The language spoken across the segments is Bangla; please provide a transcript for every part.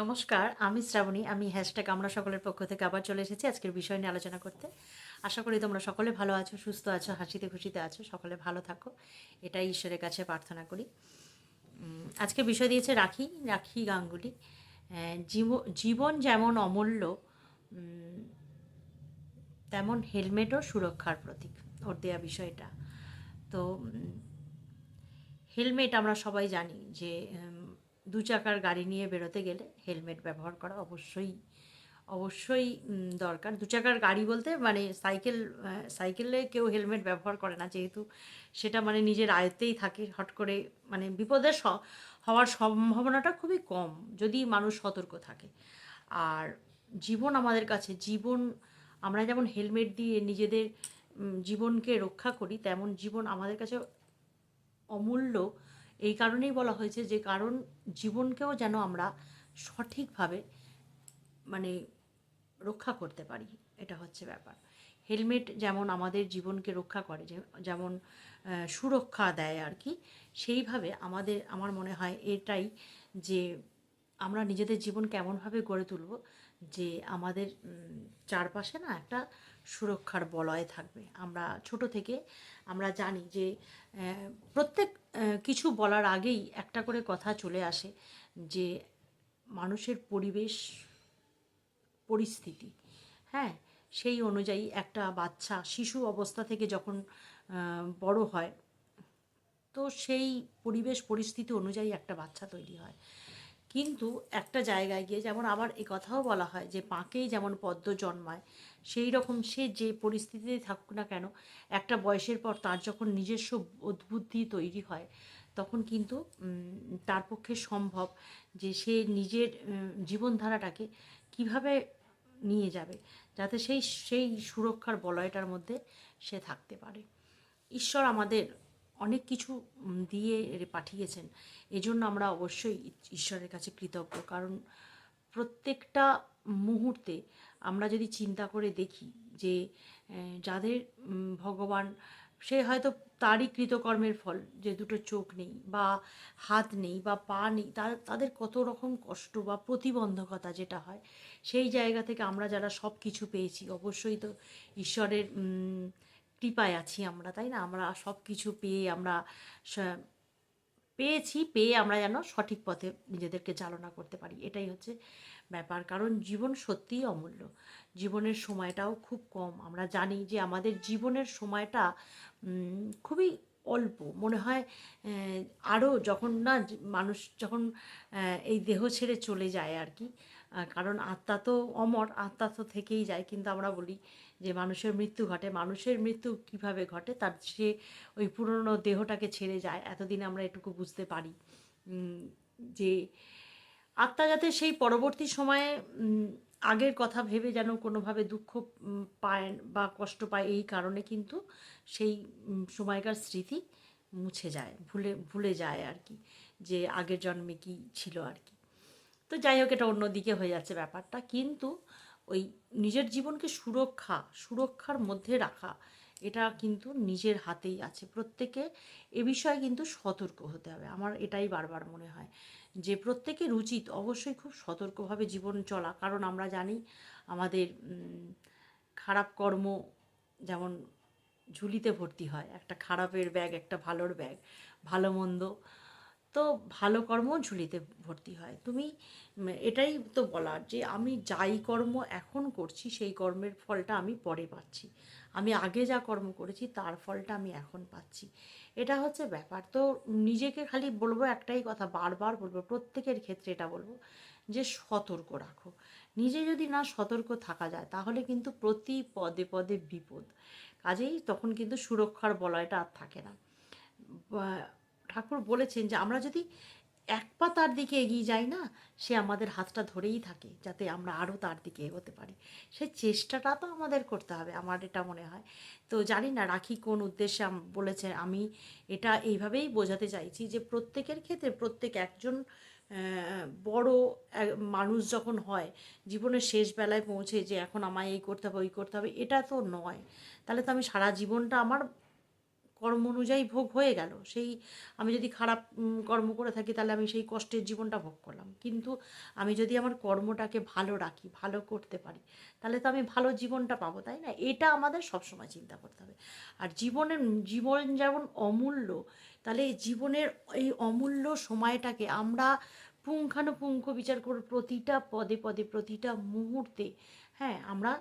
নমস্কার আমি শ্রাবণী আমি হ্যাশট্যাগ আমরা সকলের পক্ষ থেকে আবার চলে এসেছি আজকের বিষয় নিয়ে আলোচনা করতে। আশা করি তোমরা সকলে ভালো আছো সুস্থ আছো হাসিতে খুশিতে আছো সকলে ভালো থাকো। এটাই ঈশ্বরের কাছে প্রার্থনা করি। উম, আজকে বিষয় দিয়েছে রাখি রাখি গাঙ্গুলি। জীব- জীবন যেমন অমূল্য তেমন হেলমেটও সুরক্ষার প্রতীক। ওর দেওয়া বিষয়টা। তো হেলমেট আমরা সবাই জানি যে দু চাকার গাড়ি নিয়ে বেরোতে গেলে হেলমেট ব্যবহার করা অবশ্যই অবশ্যই দরকার। দু চাকার গাড়ি বলতে মানে সাইকেল সাইকেলে কেউ হেলমেট ব্যবহার করে না। যেহেতু সেটা মানে নিজের আয়ত্তেই থাকে, হট করে মানে বিপদের হওয়ার সম্ভাবনাটা খুবই কম যদি মানুষ সতর্ক থাকে। আর জীবন আমাদের কাছে, জীবন, আমরা যেমন হেলমেট দিয়ে নিজেদের জীবনকে রক্ষা করি, তেমন জীবন আমাদের কাছে অমূল্য এই কারণেই বলা হয়েছে যে কারণ জীবনকেও যেন আমরা সঠিকভাবে মানে রক্ষা করতে পারি। এটা হচ্ছে ব্যাপার। হেলমেট যেমন আমাদের জীবনকে রক্ষা করে যেমন সুরক্ষা দেয় আর কি, সেইভাবে আমাদের, আমার মনে হয় এটাই যে আমরা নিজেদের জীবন কেমনভাবে গড়ে তুলব, যে আমাদের চারপাশে না একটা সুরক্ষার বলয় থাকবে। আমরা ছোট থেকে আমরা জানি যে প্রত্যেক কিছু বলার আগেই একটা করে কথা চলে আসে যে মানুষের পরিবেশ, পরিস্থিতি হ্যাঁ? সেই অনুযায়ী একটা বাচ্চা, শিশু অবস্থা থেকে যখন বড় হয়, তো সেই পরিবেশ, পরিস্থিতি অনুযায়ী একটা বাচ্চা তৈরি হয়। কিন্তু একটা জায়গায় গিয়ে যেমন আবার এ কথাও বলা হয় যে পাঁকেই যেমন পদ্ম জন্মায়, সেই রকম সে যে পরিস্থিতিতে থাকুক না কেন, একটা বয়সের পর তার যখন নিজস্ব উদ্বুদ্ধি তৈরি হয়, তখন কিন্তু তার পক্ষে সম্ভব যে সে নিজের জীবনধারাটাকে কীভাবে নিয়ে যাবে, যাতে সেই সেই সুরক্ষার বলয়টার মধ্যে সে থাকতে পারে। ঈশ্বর আমাদের অনেক কিছু দিয়ে পাঠিয়েছেন। এজন্য আমরা অবশ্যই ঈশ্বরের কাছে কৃতজ্ঞ। কারণ প্রত্যেকটা মুহূর্তে আমরা যদি চিন্তা করে দেখি যে যাদের ভগবান, সে হয়তো তারই কৃতকর্মের ফল, যে দুটো চোখ নেই বা হাত নেই বা পা নেই তার তাদের কত রকম কষ্ট বা প্রতিবন্ধকতা যেটা হয়, সেই জায়গা থেকে আমরা যারা সব কিছু পেয়েছি, অবশ্যই তো ঈশ্বরের কৃপায় আছি আমরা, তাই না? আমরা সব কিছু পেয়ে আমরা পেয়েছি, পেয়ে আমরা যেন সঠিক পথে নিজেদেরকে চালনা করতে পারি। এটাই হচ্ছে ব্যাপার। কারণ জীবন সত্যিই অমূল্য। জীবনের সময়টাও খুব কম। আমরা জানি যে আমাদের জীবনের সময়টা খুবই অল্প। মনে হয় আরও যখন না, মানুষ যখন এই দেহ ছেড়ে চলে যায় আর কি কারণ আত্মা তো অমর, আত্মা তো থেকেই যায়। কিন্তু আমরা বলি যে মানুষের মৃত্যু ঘটে। মানুষের মৃত্যু কীভাবে ঘটে? তার সে ওই পুরনো দেহটাকে ছেড়ে যায়। এতদিন আমরা এটুকু বুঝতে পারি যে আত্মা যাতে সেই পরবর্তী সময়ে আগের কথা ভেবে যেন কোনোভাবে দুঃখ পায় বা কষ্ট পায় এই কারণে কিন্তু সেই সময়কার স্মৃতি মুছে যায়, ভুলে ভুলে যায় আর কি। যে আগের জন্মে কি ছিল আর কি। তো যাই হোক, এটা অন্যদিকে হয়ে যাচ্ছে ব্যাপারটা। কিন্তু ওই নিজের জীবনকে সুরক্ষা, সুরক্ষার মধ্যে রাখা, এটা কিন্তু নিজের হাতেই আছে। প্রত্যেকে এ বিষয়ে কিন্তু সতর্ক হতে হবে। আমার এটাই বারবার মনে হয় যে প্রত্যেকের উচিত অবশ্যই খুব সতর্কভাবে জীবন চলা। কারণ আমরা জানি আমাদের খারাপ কর্ম যেমন ঝুলিতে ভর্তি হয়। একটা খারাপের ব্যাগ, একটা ভালোর ব্যাগ, ভালো মন্দ তো ভালো কর্ম ঝুলিতে ভর্তি হয়। তুমি এটাই তো বলার যে আমি যাই কর্ম এখন করছি, সেই কর্মের ফলটা আমি পরে পাচ্ছি। আমি আগে যা কর্ম করেছি, তার ফলটা আমি এখন পাচ্ছি। এটা হচ্ছে ব্যাপার। তো নিজেকে খালি বলব একটাই কথা, বারবার বলব, প্রত্যেকের ক্ষেত্রে এটা বলব যে সতর্ক রাখো। নিজে যদি না সতর্ক থাকা যায়, তাহলে কিন্তু প্রতি পদে পদে বিপদ। কাজেই তখন কিন্তু সুরক্ষার বলয়টা আর থাকে না। ঠাকুর বলেছেন যে আমরা যদি এক পা তার দিকে এগিয়ে যাই না, সে আমাদের হাতটা ধরেই থাকে, যাতে আমরা আরও তার দিকে এগোতে পারি। সেই চেষ্টাটা তো আমাদের করতে হবে, আমার এটা মনে হয়। তো জানি না রাখি কোন উদ্দেশ্যে বলেছে, আমি এটা এইভাবেই বোঝাতে চাইছি যে প্রত্যেকের ক্ষেত্রে প্রত্যেক একজন বড় মানুষ যখন হয়, জীবনের শেষ বেলায় পৌঁছে যে এখন আমায় এই করতে হবে, ওই করতে হবে, এটা তো নয়। তাহলে তো আমি সারা জীবনটা আমার কর্ম অনুযায়ী ভোগ হয়ে গেল, সেই আমি যদি খারাপ কর্ম করে থাকি তাহলে আমি সেই কষ্টের জীবনটা ভোগ করলাম। কিন্তু আমি যদি আমার কর্মটাকে ভালো রাখি, ভালো করতে পারি, তাহলে তো আমি ভালো জীবনটা পাবো, তাই না? এটা আমাদের সবসময় চিন্তা করতে হবে। আর জীবনের, জীবন যেমন অমূল্য, তাহলে জীবনের এই অমূল্য সময়টাকে আমরা পুঙ্খানুপুঙ্খ বিচার করে প্রতিটা পদে পদে, প্রতিটা মুহূর্তে হ্যাঁ আমরা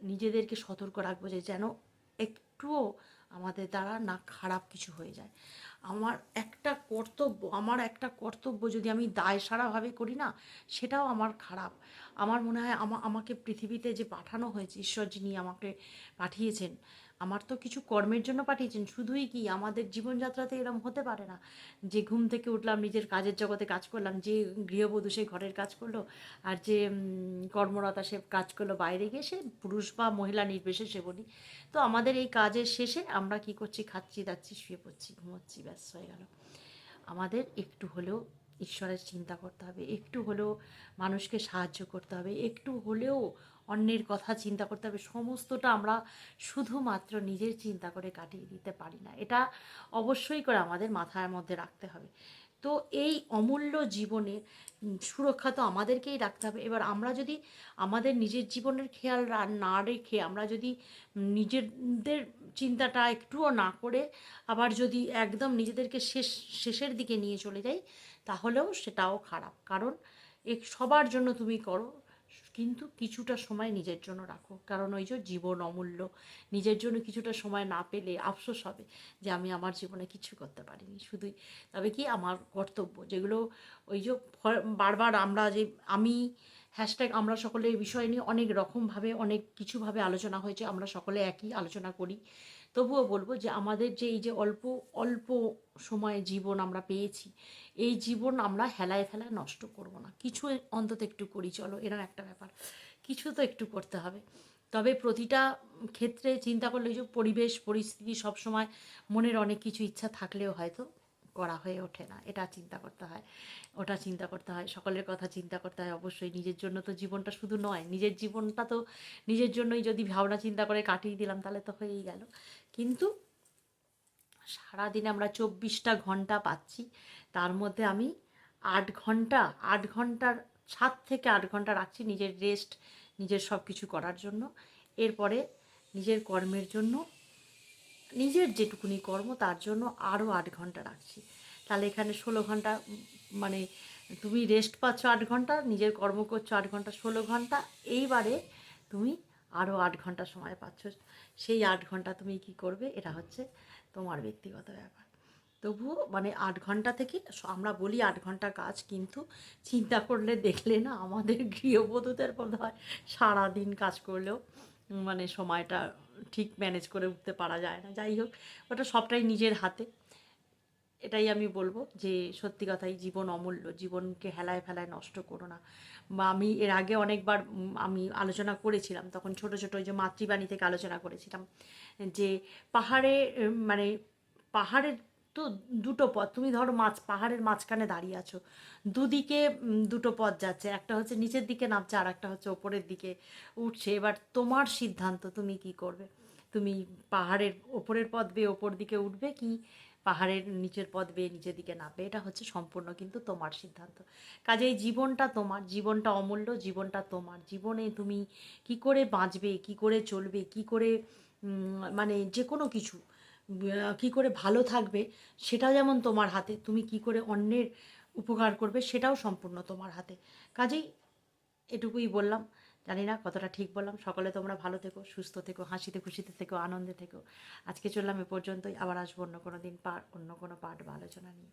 নিজেদেরকে সতর্ক রাখব যে যেন একটুও আমাদের দ্বারা না খারাপ কিছু হয়ে যায়। আমার একটা কর্তব্য, আমার একটা কর্তব্য যদি আমি দায় সারাভাবে করি না, সেটাও আমার খারাপ। আমার মনে হয় আমা, আমাকে পৃথিবীতে যে পাঠানো হয়েছে ঈশ্বর যিনি আমাকে পাঠিয়েছেন আমার তো কিছু কর্মের জন্য পাঠিয়েছেন। শুধুই কি আমাদের জীবনযাত্রাতে এরম হতে পারে না? যে ঘুম থেকে উঠলাম, নিজের কাজের জগতে কাজ করলাম, যে গৃহবধূ সে ঘরের কাজ করল, আর যে কর্মরতা সে কাজ করল বাইরে গিয়ে সে পুরুষ বা মহিলা নির্বিশেষে বলি। তো আমাদের এই কাজের শেষে আমরা কি করছি? খাচ্ছি, দাচ্ছি, শুয়ে পড়ছি, ঘুমোচ্ছি, ব্যাস, হয়ে গেল। আমাদের একটু হলেও ঈশ্বরের চিন্তা করতে হবে, একটু হলেও মানুষকে সাহায্য করতে হবে, একটু হলেও অন্যের কথা চিন্তা করতে হবে। সমস্তটা আমরা শুধুমাত্র নিজের চিন্তা করে কাটিয়ে দিতে পারি না। এটা অবশ্যই করে আমাদের মাথার মধ্যে রাখতে হবে। তো এই অমূল্য জীবনে সুরক্ষা তো আমাদেরকেই রাখতে হবে। এবার আমরা যদি আমাদের নিজের জীবনের খেয়াল না রেখে আমরা যদি নিজেদের চিন্তাটা একটুও না করে আবার যদি একদম নিজেদেরকে শেষ, শেষের দিকে নিয়ে চলে যাই, তাহলেও সেটাও খারাপ। কারণ এক, সবার জন্য তুমি করো। কিন্তু কিছুটা সময় নিজের জন্য রাখো। কারণ ওই যে জীবন অমূল্য, নিজের জন্য কিছুটা সময় না পেলে আফসোস হবে যে আমি আমার জীবনে কিছু করতে পারিনি। শুধুই, তবে কি আমার কর্তব্য? যেগুলো ওই যে বারবার আমরা যে আমি হ্যাশট্যাগ আমরা সকলে এই বিষয় নিয়ে অনেক রকমভাবে, অনেক কিছুভাবে আলোচনা হয়েছে, আমরা সকলে একই আলোচনা করি। তবুও বলব যে আমাদের যে এই যে অল্প অল্প সময়ে জীবন আমরা পেয়েছি, এই জীবন আমরা হেলায় ফেলায় নষ্ট করব না। কিছু অন্তত একটু করি, চলো এরকম একটা ব্যাপার। কিছু তো একটু করতে হবে। তবে প্রতিটা ক্ষেত্রে চিন্তা করলে যে পরিবেশ, পরিস্থিতি সবসময় মনের অনেক কিছু ইচ্ছা থাকলেও হয়তো করা হয়ে ওঠে না। এটা চিন্তা করতে হয়, ওটা চিন্তা করতে হয়, সকলের কথা চিন্তা করতে হয়। অবশ্যই নিজের জন্য তো জীবনটা শুধু নয়, নিজের জীবনটা তো নিজের জন্যই যদি ভাবনা চিন্তা করে কাটিয়ে দিলাম তাহলে তো হয়েই গেল। কিন্তু সারাদিনে আমরা চব্বিশটা ঘণ্টা পাচ্ছি। তার মধ্যে আমি আট ঘণ্টা, আট ঘণ্টার, সাত থেকে আট ঘণ্টা রাখছি নিজের রেস্ট নিজের সব কিছু করার জন্য। এরপরে নিজের কর্মের জন্য, নিজের যেটুকুনি কর্ম তার জন্য আরও আট ঘণ্টা রাখছি। তাহলে এখানে ষোলো ঘণ্টা মানে তুমি রেস্ট পাচ্ছ আট ঘণ্টা, নিজের কর্ম করছ আট ঘণ্টা, ষোলো ঘণ্টা। এইবারে তুমি আরও আট ঘণ্টা সময় পাচ্ছ। সেই আট ঘণ্টা তুমি কি করবে? এটা হচ্ছে তোমার ব্যক্তিগত ব্যাপার। তবুও মানে আট ঘণ্টা থেকে আমরা বলি আট ঘণ্টা কাজ, কিন্তু চিন্তা করলে দেখলে না আমাদের গৃহবধূদের বোধ হয় সারাদিন কাজ করলেও মানে সময়টা ঠিক ম্যানেজ করে উঠতে পারা যায় না। যাই হোক, ওটা সবটাই নিজের হাতে। এটাই আমি বলব যে সত্যি কথাই জীবন অমূল্য। জীবনকে হেলায় ফেলায় নষ্ট করো না। বা আমি এর আগে অনেকবার আমি আলোচনা করেছিলাম, তখন ছোট ছোট ওই যে মাতৃবাণী থেকে আলোচনা করেছিলাম যে পাহাড়ে মানে পাহাড়ের তো দুটো পথ। তুমি ধরো মাছ, পাহাড়ের মাঝখানে দাঁড়িয়ে আছো। দুদিকে দুটো পথ যাচ্ছে। একটা হচ্ছে নিচের দিকে নামছে আর একটা হচ্ছে ওপরের দিকে উঠছে। এবার তোমার সিদ্ধান্ত তুমি কি করবে? তুমি পাহাড়ের ওপরের পথ বেয়ে ওপর দিকে উঠবে কি পাহাড়ের নিচের পথ বেয়ে নিচের দিকে নামবে? এটা হচ্ছে সম্পূর্ণ কিন্তু তোমার সিদ্ধান্ত। কাজেই জীবনটা তোমার, জীবনটা অমূল্য, জীবনটা তোমার। জীবনে তুমি কি করে বাঁচবে, কি করে চলবে, কি করে মানে যে কোনো কিছু কি করে ভালো থাকবে, সেটা যেমন তোমার হাতে, তুমি কি করে অন্যের উপকার করবে, সেটাও সম্পূর্ণ তোমার হাতে। কাজেই এটুকুই বললাম। জানি না কতটা ঠিক বললাম। সকলে তোমরা ভালো থেকো, সুস্থ থেকো, হাসিতে খুশিতে থেকো, আনন্দে থেকো। আজকে চললাম এ পর্যন্তই। আবার আসব অন্য কোনো দিন পার, অন্য কোনো পাঠ বা আলোচনা নিয়ে।